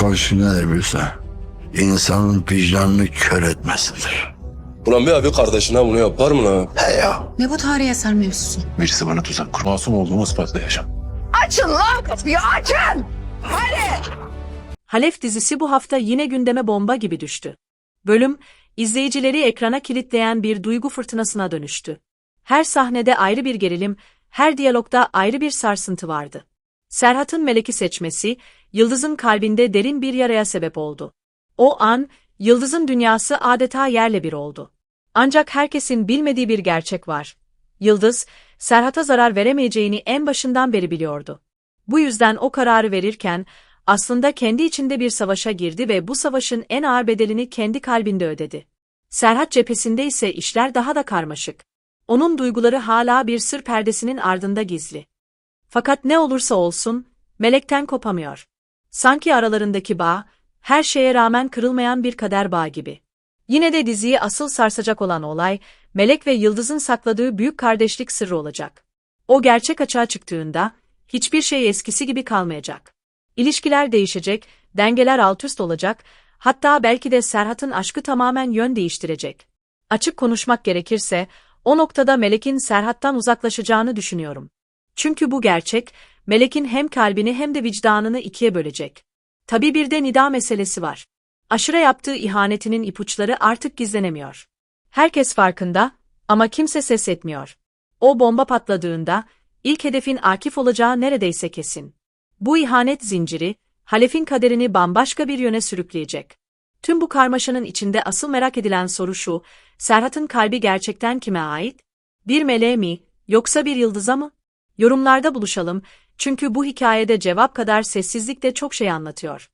karşı nedir bilse? İnsanın vicdanını kör etmesidir. Ulan bir abi kardeşine bunu yapar mı lan? He ya. Ne bu tarihi eser mevzusu? Birisi bana tuzak kur. Masum olduğumu ispatlayacağım. Açın lan kapıyı açın! Halef dizisi bu hafta yine gündeme bomba gibi düştü. Bölüm, izleyicileri ekrana kilitleyen bir duygu fırtınasına dönüştü. Her sahnede ayrı bir gerilim, her diyalogda ayrı bir sarsıntı vardı. Serhat'ın Melek'i seçmesi, Yıldız'ın kalbinde derin bir yaraya sebep oldu. O an, Yıldız'ın dünyası adeta yerle bir oldu. Ancak herkesin bilmediği bir gerçek var. Yıldız, Serhat'a zarar veremeyeceğini en başından beri biliyordu. Bu yüzden o kararı verirken, aslında kendi içinde bir savaşa girdi ve bu savaşın en ağır bedelini kendi kalbinde ödedi. Serhat cephesinde ise işler daha da karmaşık. Onun duyguları hala bir sır perdesinin ardında gizli. Fakat ne olursa olsun, melekten kopamıyor. Sanki aralarındaki bağ, her şeye rağmen kırılmayan bir kader bağı gibi. Yine de diziyi asıl sarsacak olan olay, Melek ve Yıldız'ın sakladığı büyük kardeşlik sırrı olacak. O gerçek açığa çıktığında, hiçbir şey eskisi gibi kalmayacak. İlişkiler değişecek, dengeler altüst olacak, hatta belki de Serhat'ın aşkı tamamen yön değiştirecek. Açık konuşmak gerekirse, o noktada Melek'in Serhat'tan uzaklaşacağını düşünüyorum. Çünkü bu gerçek, Melek'in hem kalbini hem de vicdanını ikiye bölecek. Tabii bir de nida meselesi var. Aşıra yaptığı ihanetinin ipuçları artık gizlenemiyor. Herkes farkında ama kimse ses etmiyor. O bomba patladığında ilk hedefin Akif olacağı neredeyse kesin. Bu ihanet zinciri, Halef'in kaderini bambaşka bir yöne sürükleyecek. Tüm bu karmaşanın içinde asıl merak edilen soru şu, Serhat'ın kalbi gerçekten kime ait? Bir meleğe mi, yoksa bir yıldıza mı? Yorumlarda buluşalım, çünkü bu hikayede cevap kadar sessizlik de çok şey anlatıyor.